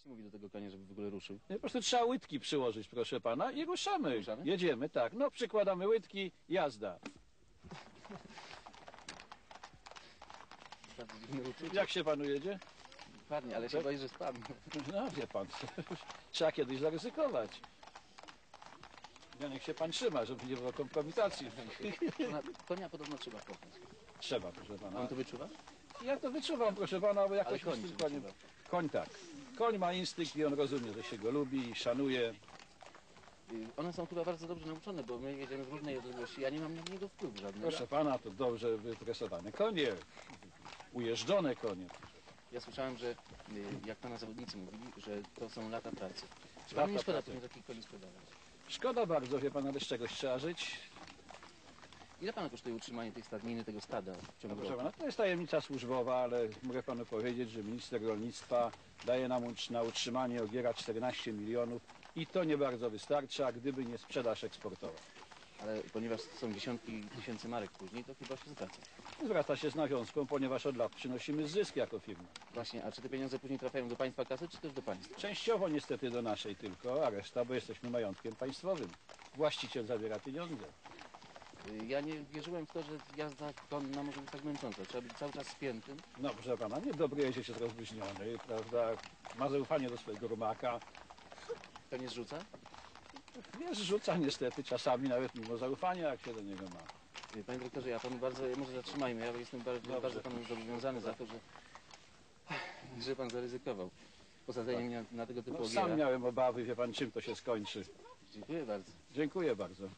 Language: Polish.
Jak się mówi do tego konia, żeby w ogóle ruszył? Po prostu trzeba łydki przyłożyć, proszę pana, i ruszamy. Ruszamy? Jedziemy, tak. No, przykładamy łydki, jazda. Bardzo dziwne uczucie. Jak się panu jedzie? Ładnie, ale się boję, że spadnę. No, wie pan, trzeba kiedyś zaryzykować. Ja niech się pan trzyma, żeby nie było kompromitacji. Na konia podobno trzeba popchnąć. Trzeba, proszę pana. On to wyczuwa? Ja to wyczuwam, proszę pana, bo jakoś koń mi wyczuwa? Koń tak. Koń ma instynkt i on rozumie, że się go lubi i szanuje. One są chyba bardzo dobrze nauczone, bo my jedziemy z różnej odległości. Ja nie mam na niego wpływu żadnego. Proszę pana, to dobrze wytresowane konie, ujeżdżone konie. Ja słyszałem, że y, jak pana zawodnicy mówili, że to są lata pracy. Czy Lata panu nie szkoda pracy. później takich koni sprzedawać? Szkoda bardzo, wie pan, ale z czegoś trzeba żyć. Ile pana kosztuje utrzymanie tej stadniny, tego stada w ciągu Proszę roku? pana, to jest tajemnica służbowa, ale mogę panu powiedzieć, że minister rolnictwa daje nam utrz- na utrzymanie ogiera 14 milionów i to nie bardzo wystarcza, gdyby nie sprzedaż eksportowa. Ale ponieważ są dziesiątki tysięcy marek później, to chyba się zwraca. Zwraca się z nawiązką, ponieważ od lat przynosimy zysk jako firma. Właśnie, a czy te pieniądze później trafiają do państwa kasy, czy też do państwa? Częściowo niestety do naszej tylko, a reszta, bo jesteśmy majątkiem państwowym. Właściciel zabiera pieniądze. Ja nie wierzyłem w to, że jazda konna może być tak męcząca. Trzeba być cały czas spiętym. No proszę pana, niedobry jeździec jest rozluźniony, prawda, ma zaufanie do swojego rumaka. To nie zrzuca? Nie zrzuca niestety czasami nawet mimo zaufania, jak się do niego ma. Panie dyrektorze, ja panu bardzo, może zatrzymajmy, ja jestem bardzo, Dobrze. bardzo panu zobowiązany za to, że, że pan zaryzykował posadzenie mnie na, na tego typu No, ogiera. sam miałem obawy, wie pan, czym to się skończy. Dziękuję bardzo. Dziękuję bardzo.